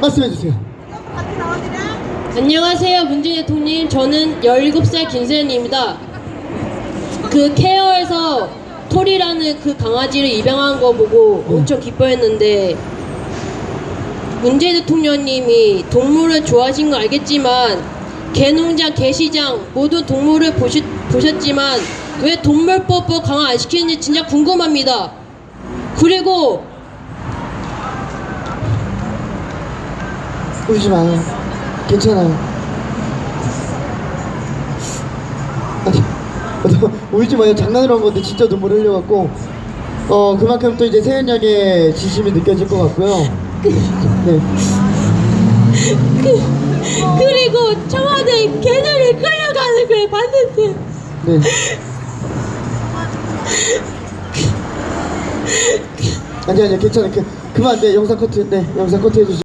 말씀해 주세요. 안녕하세요, 문재인 대통령. 저는 17살 김세연입니다. 그 케어에서 톨이라는 그 강아지를 입양한 거 보고 엄청 기뻐했는데 문재인 대통령님이 동물을 좋아하신 거 알겠지만 개농장, 개시장 모두 동물을 보시, 보셨지만 왜 동물법을 강화 안 시키는지 진짜 궁금합니다. 그리고 울지 마요. 괜찮아요. 아니, 너 울지 마요. 장난으로 한 건데 진짜 눈물 흘려갖고 어 그만큼 또 이제 세연 양의 진심이 느껴질 것 같고요. 네. 그리고 청와대 개들이 끌려가는 걸 봤는데 네. 아니 아니 괜찮아. 그, 그만 네 영상 커트. 네 영상 커트 해주시.